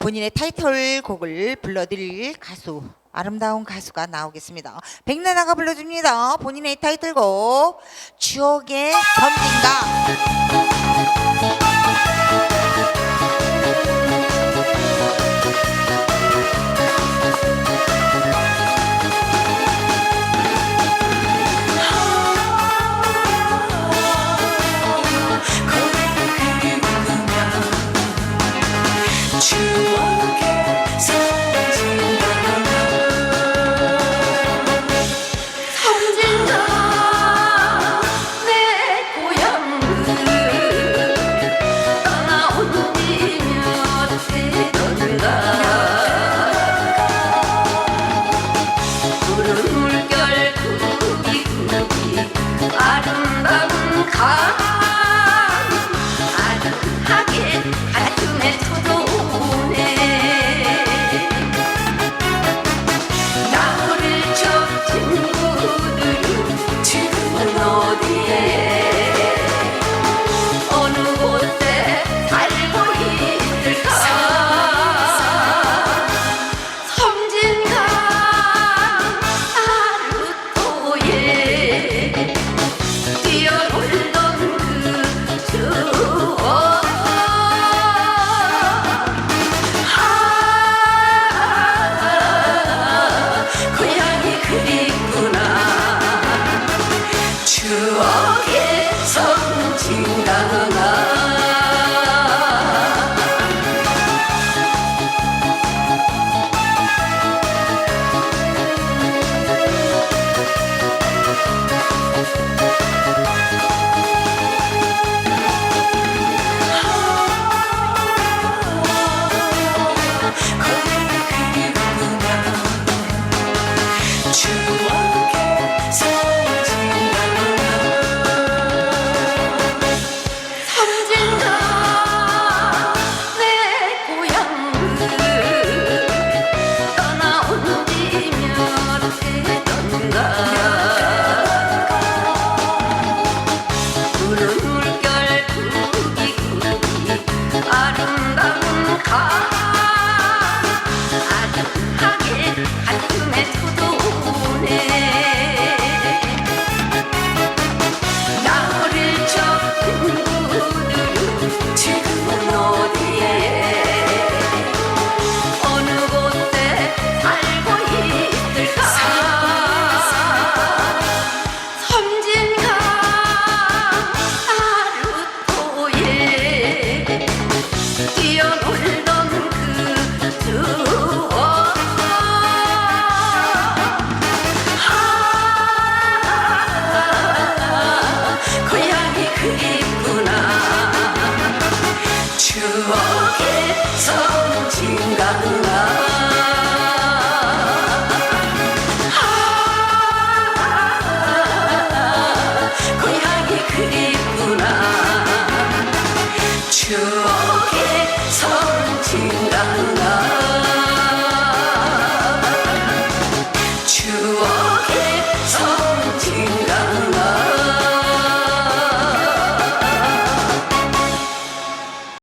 본인의 타이틀곡을 불러드릴 가수 아름다운 가수가 나오겠습니다. 백나나가 불러줍니다. 본인의 타이틀곡 추억의 덤빈가 Ah!